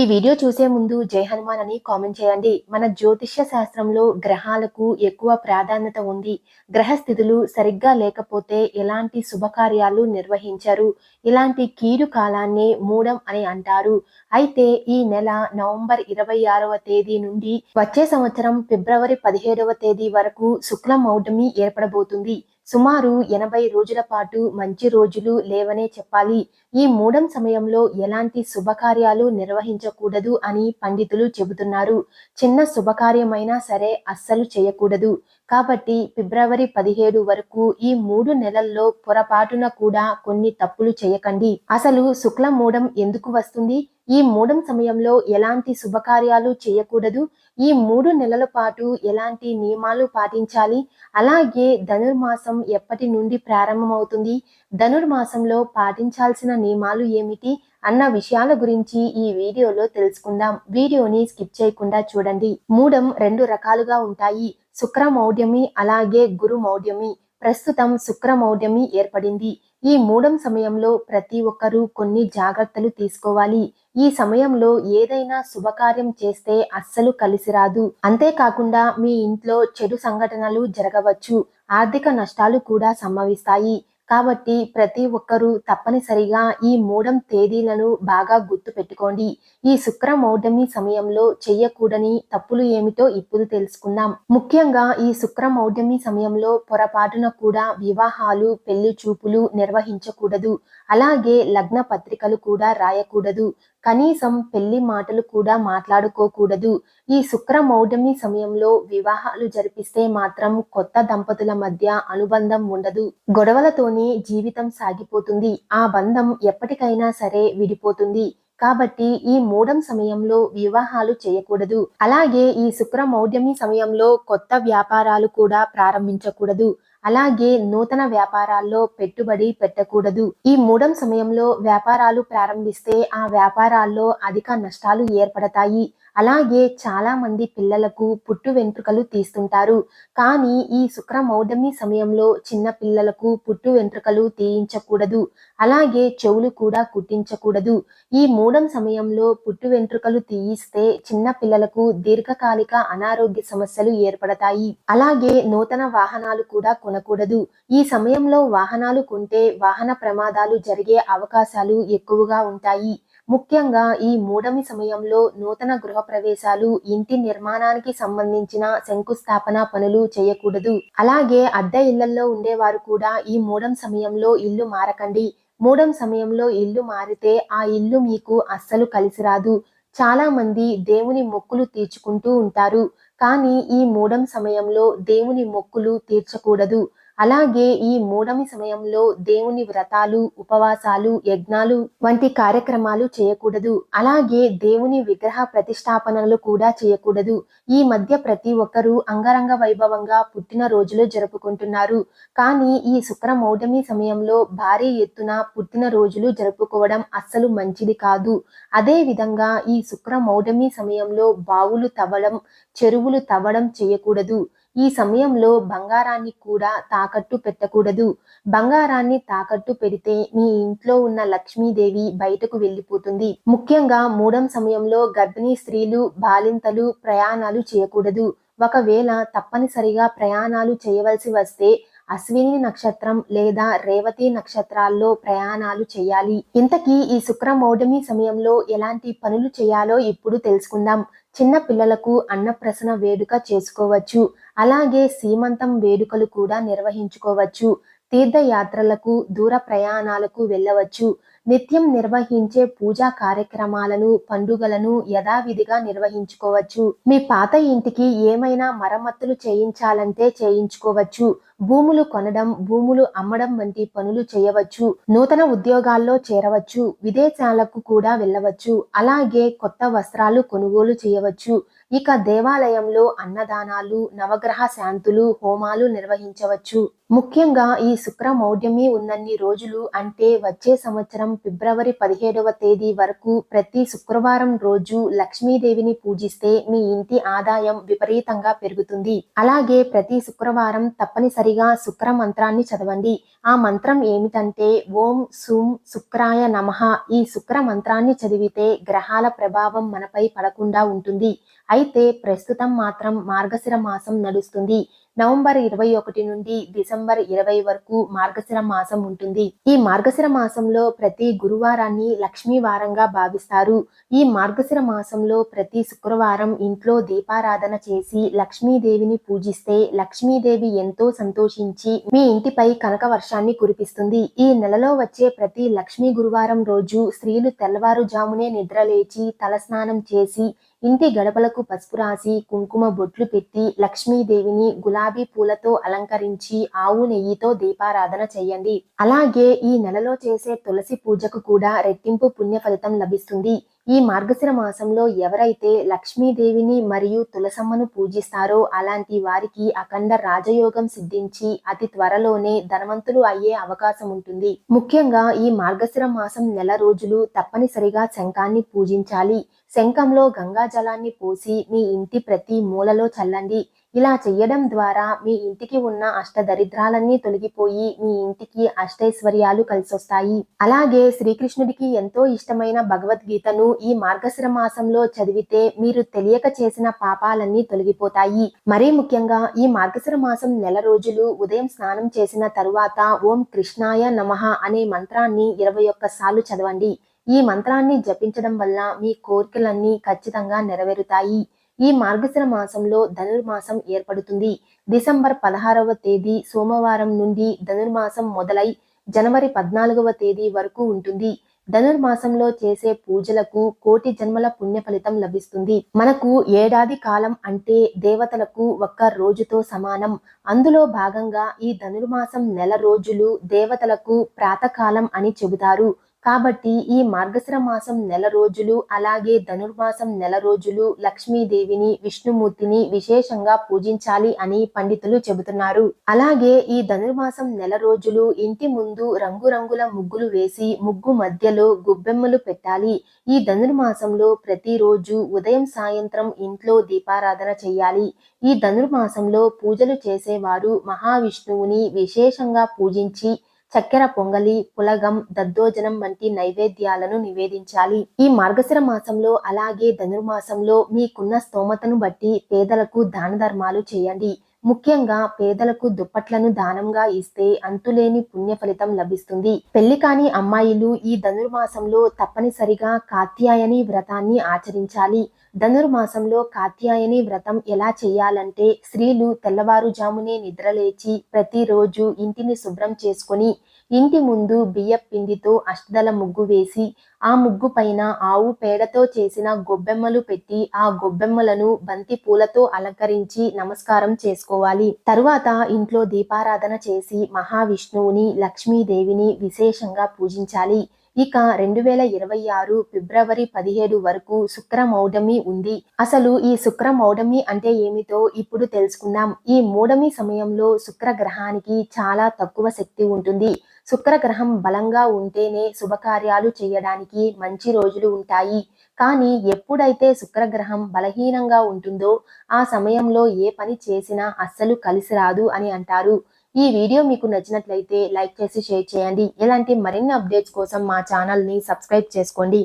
ఈ వీడియో చూసే ముందు జై హనుమాన్ అని కామెంట్ చేయండి. మన జ్యోతిష్య శాస్త్రంలో గ్రహాలకు ఎక్కువ ప్రాధాన్యత ఉంది. గ్రహ స్థితులు సరిగ్గా లేకపోతే ఎలాంటి శుభకార్యాలు నిర్వహించరు. ఇలాంటి కీడు కాలాన్ని మూడం అని అంటారు. అయితే ఈ నెల నవంబర్ ఇరవై ఆరవ తేదీ నుండి వచ్చే సంవత్సరం ఫిబ్రవరి పదిహేడవ తేదీ వరకు శుక్ల మౌఢమి ఏర్పడబోతుంది. సుమారు ఎనభై రోజుల పాటు మంచి రోజులు లేవనే చెప్పాలి. ఈ మూడం సమయంలో ఎలాంటి శుభకార్యాలు నిర్వహించకూడదు అని పండితులు చెబుతున్నారు. చిన్న శుభకార్యమైనా సరే అస్సలు చేయకూడదు. కాబట్టి ఫిబ్రవరి పదిహేడు వరకు ఈ మూడు నెలల్లో పొరపాటున కూడా కొన్ని తప్పులు చేయకండి. అసలు శుక్ల మూడం ఎందుకు వస్తుంది? ఈ మూడం సమయంలో ఎలాంటి శుభకార్యాలు చేయకూడదు. ఈ మూడు నెలల పాటు ఎలాంటి నియమాలు పాటించాలి? అలాగే ధనుర్మాసం ఎప్పటి నుండి ప్రారంభమవుతుంది? ధనుర్మాసంలో పాటించాల్సిన నియమాలు ఏమిటి? అన్న విషయాల గురించి ఈ వీడియోలో తెలుసుకుందాం. వీడియోని స్కిప్ చేయకుండా చూడండి. మూడం రెండు రకాలుగా ఉంటాయి. శుక్ర మౌఢ్యమి అలాగే గురు మౌఢ్యమి ప్రస్తుతం శుక్ర మౌఢ్యమి ఏర్పడింది. ఈ మూడం సమయంలో ప్రతి ఒక్కరూ కొన్ని జాగ్రత్తలు తీసుకోవాలి. ఈ సమయంలో ఏదైనా శుభకార్యం చేస్తే అస్సలు కలిసి రాదు. అంతేకాకుండా మీ ఇంట్లో చెడు సంఘటనలు జరగవచ్చు. ఆర్థిక నష్టాలు కూడా సంభవిస్తాయి. కాబట్టి ప్రతి ఒక్కరూ తప్పనిసరిగా ఈ మూడం తేదీలను బాగా గుర్తు పెట్టుకోండి. ఈ శుక్ర మౌఢమి సమయంలో చెయ్యకూడని తప్పులు ఏమిటో ఇప్పుడు తెలుసుకుందాం. ముఖ్యంగా ఈ శుక్ర మౌఢమి సమయంలో పొరపాటున కూడా వివాహాలు పెళ్ళి చూపులు నిర్వహించకూడదు. అలాగే లగ్న పత్రికలు కూడా రాయకూడదు. కనీసం పెళ్ళి మాటలు కూడా మాట్లాడుకోకూడదు. ఈ శుక్ర మౌఢమి సమయంలో వివాహాలు జరిపిస్తే మాత్రం కొత్త దంపతుల మధ్య అనుబంధం ఉండదు. గొడవలతోనే జీవితం సాగిపోతుంది. ఆ బంధం ఎప్పటికైనా సరే విడిపోతుంది. కాబట్టి ఈ మూడం సమయంలో వివాహాలు చేయకూడదు. అలాగే ఈ శుక్ర మౌఢ్యమి సమయంలో కొత్త వ్యాపారాలు కూడా ప్రారంభించకూడదు. అలాగే నూతన వ్యాపారాల్లో పెట్టుబడి పెట్టకూడదు. ఈ మూడం సమయంలో వ్యాపారాలు ప్రారంభిస్తే ఆ వ్యాపారాల్లో అధిక నష్టాలు ఏర్పడతాయి. అలాగే చాలా మంది పిల్లలకు పుట్టు వెంట్రుకలు తీస్తుంటారు. కానీ ఈ శుక్రమౌఢమి సమయంలో చిన్న పిల్లలకు పుట్టు వెంట్రుకలు తీయించకూడదు. అలాగే చెవులు కూడా కుట్టించకూడదు. ఈ మూడం సమయంలో పుట్టు వెంట్రుకలు తీయిస్తే చిన్న పిల్లలకు దీర్ఘకాలిక అనారోగ్య సమస్యలు ఏర్పడతాయి. అలాగే నూతన వాహనాలు కూడా కొనకూడదు. ఈ సమయంలో వాహనాలు కొంటే వాహన ప్రమాదాలు జరిగే అవకాశాలు ఎక్కువగా ఉంటాయి. ముఖ్యంగా ఈ మూడమి సమయంలో నూతన గృహ ప్రవేశాలు ఇంటి నిర్మాణానికి సంబంధించిన శంకుస్థాపన పనులు చేయకూడదు. అలాగే అద్దె ఇళ్ళలో ఉండేవారు కూడా ఈ మూడం సమయంలో ఇల్లు మారకండి. మూడం సమయంలో ఇల్లు మారితే ఆ ఇల్లు మీకు అస్సలు కలిసి రాదు. చాలా మంది దేవుని మొక్కులు తీర్చుకుంటూ ఉంటారు. కానీ ఈ మూడం సమయంలో దేవుని మొక్కులు తీర్చకూడదు. అలాగే ఈ మూడమి సమయంలో దేవుని వ్రతాలు ఉపవాసాలు యజ్ఞాలు వంటి కార్యక్రమాలు చేయకూడదు. అలాగే దేవుని విగ్రహ ప్రతిష్టాపనలు కూడా చేయకూడదు. ఈ మధ్య ప్రతి ఒక్కరూ అంగరంగ వైభవంగా పుట్టిన రోజులు జరుపుకుంటున్నారు. కానీ ఈ శుక్ర మౌఢమి సమయంలో భారీ ఎత్తున పుట్టిన రోజులు జరుపుకోవడం అస్సలు మంచిది కాదు. అదే విధంగా ఈ శుక్ర మౌఢమి సమయంలో బావులు తవ్వడం చెరువులు తవ్వడం చేయకూడదు. ఈ సమయంలో బంగారాన్ని కూడా తాకట్టు పెట్టకూడదు. బంగారాన్ని తాకట్టు పెడితే మీ ఇంట్లో ఉన్న లక్ష్మీదేవి బయటకు వెళ్ళిపోతుంది. ముఖ్యంగా మూడం సమయంలో గర్భిణీ స్త్రీలు బాలింతలు ప్రయాణాలు చేయకూడదు. ఒకవేళ తప్పనిసరిగా ప్రయాణాలు చేయవలసి వస్తే అశ్విని నక్షత్రం లేదా రేవతి నక్షత్రాల్లో ప్రయాణాలు చేయాలి. ఇంతకీ ఈ శుక్రమౌఢమి సమయంలో ఎలాంటి పనులు చేయాలో ఇప్పుడు తెలుసుకుందాం. చిన్న పిల్లలకు అన్నప్రసన వేడుక చేసుకోవచ్చు. అలాగే సీమంతం వేడుకలు కూడా నిర్వహించుకోవచ్చు. తీర్థయాత్రలకు దూర ప్రయాణాలకు వెళ్ళవచ్చు. నిత్యం నిర్వహించే పూజా కార్యక్రమాలను పండుగలను యథావిధిగా నిర్వహించుకోవచ్చు. మీ పాత ఇంటికి ఏమైనా మరమ్మతులు చేయించాలంటే చేయించుకోవచ్చు. భూములు కొనడం భూములు అమ్మడం వంటి పనులు చేయవచ్చు. నూతన ఉద్యోగాల్లో చేరవచ్చు. విదేశాలకు కూడా వెళ్ళవచ్చు. అలాగే కొత్త వస్త్రాలు కొనుగోలు చేయవచ్చు. ఇక దేవాలయంలో అన్నదానాలు నవగ్రహ శాంతులు హోమాలు నిర్వహించవచ్చు. ముఖ్యంగా ఈ శుక్ర మౌఢ్యమి ఉన్నన్ని రోజులు అంటే వచ్చే సంవత్సరం ఫిబ్రవరి పదిహేడవ తేదీ వరకు ప్రతి శుక్రవారం రోజు లక్ష్మీదేవిని పూజిస్తే మీ ఇంటి ఆదాయం విపరీతంగా పెరుగుతుంది. అలాగే ప్రతి శుక్రవారం తప్పనిసరిగా శుక్ర మంత్రాన్ని చదవండి. ఆ మంత్రం ఏమిటంటే ఓం సుం శుక్రాయ నమః. ఈ శుక్ర మంత్రాన్ని చదివితే గ్రహాల ప్రభావం మనపై పడకుండా ఉంటుంది. అయితే ప్రస్తుతం మాత్రం మార్గశిర మాసం నడుస్తుంది. నవంబర్ ఇరవై ఒకటి నుండి డిసెంబర్ ఇరవై వరకు మార్గశిర మాసం ఉంటుంది. ఈ మార్గశిర మాసంలో ప్రతి గురువారాన్ని లక్ష్మీ వారంగా భావిస్తారు. ఈ మార్గశిర మాసంలో ప్రతి శుక్రవారం ఇంట్లో దీపారాధన చేసి లక్ష్మీదేవిని పూజిస్తే లక్ష్మీదేవి ఎంతో సంతోషించి మీ ఇంటిపై కనక వర్షాన్ని కురిపిస్తుంది. ఈ నెలలో వచ్చే ప్రతి లక్ష్మీ గురువారం రోజు స్త్రీలు తెల్లవారుజామునే నిద్రలేచి తలస్నానం చేసి ఇంటి గడపలకు పసుపు రాసి కుంకుమ బొట్లు పెట్టి లక్ష్మీదేవిని గులాబీ పూలతో అలంకరించి ఆవు నెయ్యితో దీపారాధన చేయండి. అలాగే ఈ నెలలో చేసే తులసి పూజకు కూడా రెట్టింపు పుణ్య ఫలితం లభిస్తుంది. ఈ మార్గశిర మాసంలో ఎవరైతే లక్ష్మీదేవిని మరియు తులసమ్మను పూజిస్తారో అలాంటి వారికి అఖండ రాజయోగం సిద్ధించి అతి త్వరలోనే ధనవంతులు అయ్యే అవకాశం ఉంటుంది. ముఖ్యంగా ఈ మార్గశిర మాసం నెల రోజులు తప్పనిసరిగా శంఖాన్ని పూజించాలి. శంఖంలో గంగా జలాన్ని పోసి మీ ఇంటి ప్రతి మూలలో చల్లండి. ఇలా చేయడం ద్వారా మీ ఇంటికి ఉన్న అష్టదరిద్రాలన్నీ తొలగిపోయి మీ ఇంటికి అష్టైశ్వర్యాలు కలిసొస్తాయి. అలాగే శ్రీకృష్ణుడికి ఎంతో ఇష్టమైన భగవద్గీతను ఈ మార్గశిర మాసంలో చదివితే మీరు తెలియక చేసిన పాపాలన్నీ తొలగిపోతాయి. మరీ ముఖ్యంగా ఈ మార్గశిర మాసం నెల రోజులు ఉదయం స్నానం చేసిన తరువాత ఓం కృష్ణాయ నమః అనే మంత్రాన్ని ఇరవై ఒక్కసార్లు చదవండి. ఈ మంత్రాన్ని జపించడం వల్ల మీ కోరికలన్నీ ఖచ్చితంగా నెరవేరుతాయి. ఈ మార్గశిర మాసంలో ధనుర్మాసం ఏర్పడుతుంది. డిసెంబర్ పదహారవ తేదీ సోమవారం నుండి ధనుర్మాసం మొదలై జనవరి పద్నాలుగవ తేదీ వరకు ఉంటుంది. ధనుర్మాసంలో చేసే పూజలకు కోటి జన్మల పుణ్య ఫలితం లభిస్తుంది. మనకు ఏడాది కాలం అంటే దేవతలకు ఒక్క రోజుతో సమానం. అందులో భాగంగా ఈ ధనుర్మాసం నెల రోజులు దేవతలకు ప్రాతకాలం అని చెబుతారు. కాబట్టి ఈ మార్గశిర మాసం నెల రోజులు అలాగే ధనుర్మాసం నెల రోజులు లక్ష్మీదేవిని విష్ణుమూర్తిని విశేషంగా పూజించాలి అని పండితులు చెబుతున్నారు. అలాగే ఈ ధనుర్మాసం నెల రోజులు ఇంటి ముందు రంగురంగుల ముగ్గులు వేసి ముగ్గు మధ్యలో గుబ్బెమ్మలు పెట్టాలి. ఈ ధనుర్మాసంలో ప్రతిరోజు ఉదయం సాయంత్రం ఇంట్లో దీపారాధన చేయాలి. ఈ ధనుర్మాసంలో పూజలు చేసేవారు మహావిష్ణువుని విశేషంగా పూజించి చక్కెర పొంగలి పులగం దద్దోజనం వంటి నైవేద్యాలను నివేదించాలి. ఈ మార్గశిర మాసంలో అలాగే ధనుర్మాసంలో మీకున్న స్తోమతను బట్టి పేదలకు దాన ధర్మాలు చేయండి. ముఖ్యంగా పేదలకు దుప్పట్లను దానంగా ఇస్తే అంతులేని పుణ్య ఫలితం లభిస్తుంది. పెళ్ళి కాని అమ్మాయిలు ఈ ధనుర్మాసంలో తప్పనిసరిగా కాత్యాయని వ్రతాన్ని ఆచరించాలి. ధనుర్మాసంలో కాత్యాయని వ్రతం ఎలా చేయాలంటే స్త్రీలు తెల్లవారుజామునే నిద్రలేచి ప్రతిరోజు ఇంటిని శుభ్రం చేసుకొని ఇంటి ముందు బియ్య పిండితో అష్టదల ముగ్గు వేసి ఆ ముగ్గు పైన ఆవు పేడతో చేసిన గొబ్బెమ్మలు పెట్టి ఆ గొబ్బెమ్మలను బంతి పూలతో అలంకరించి నమస్కారం చేసుకోవాలి. తరువాత ఇంట్లో దీపారాధన చేసి మహావిష్ణువుని లక్ష్మీదేవిని విశేషంగా పూజించాలి. ఇక రెండు వేల ఇరవై ఆరు ఫిబ్రవరి పదిహేడు వరకు శుక్రమౌడమి ఉంది. అసలు ఈ శుక్రమౌఢమి అంటే ఏమిటో ఇప్పుడు తెలుసుకుందాం. ఈ మూఢమి సమయంలో శుక్ర గ్రహానికి చాలా తక్కువ శక్తి ఉంటుంది. శుక్ర గ్రహం బలంగా ఉంటేనే శుభకార్యాలు చేయడానికి మంచి రోజులు ఉంటాయి. కానీ ఎప్పుడైతే శుక్రగ్రహం బలహీనంగా ఉంటుందో ఆ సమయంలో ఏ పని చేసినా అస్సలు కలిసి రాదు అని అంటారు. ఈ వీడియో మీకు నచ్చినట్లయితే లైక్ చేసి షేర్ చేయండి. ఇలాంటి మరిన్ని అప్డేట్స్ కోసం మా ఛానల్ని సబ్స్క్రైబ్ చేసుకోండి.